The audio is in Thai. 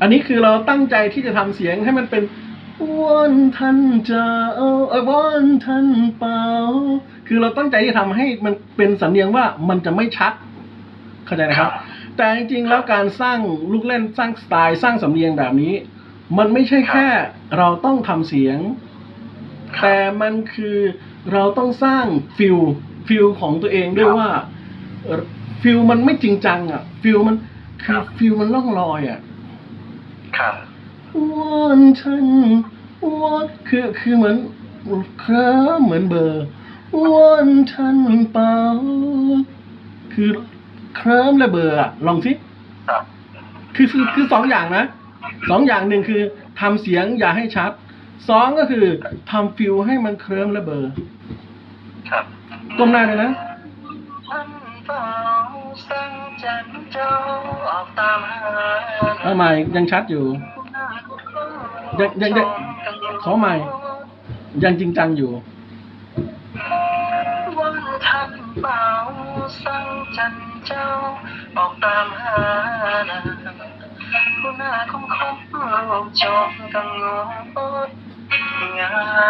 อันนี้คือเราตั้งใจที่จะทำเสียงให้มันเป็นวันทันเจ้าเอ้ยวันทันเปล่าคือเราตั้งใจที่จะทำให้มันเป็นสำเนียงว่ามันจะไม่ชัด เข้าใจนะครับ แต่จริงๆแล้วการสร้างลูกเล่นสร้างสไตล์ สร้างสำเนียงแบบนี้ มันไม่ใช่แค่เราต้องทำเสียง แต่มันคือเราต้องสร้างฟิลฟิลของตัวเองด้วยว่าเอ่อฟิลมันไม่จริงจังอะฟิลมันคือฟิลมันล่องลอยอะ ครับวันฉันวันคือคือเหมือนเคลิ้มเหมือนเบอร์วันฉันเปล่าคือเคลิ้มและเบอร์อะลองสิครับคือคือคือสองอย่างนะสองอย่างหนึ่งคือทำเสียงอย่าให้ชัดสองก็คือทำฟิลให้มันเคลิ้มและเบอร์ครับก้มหน้าเลยนะท่านเฝ้าสั่งจันเจ้าออกตามหา เอาใหม่ยังชัดอยู่ ยังยังยังขอใหม่ ยังจริงจังอยู่วันท่านเฝ้าสังจันเจ้า ออกตามหานางผู้หน้าคมคมโลกจอมกังวลงาม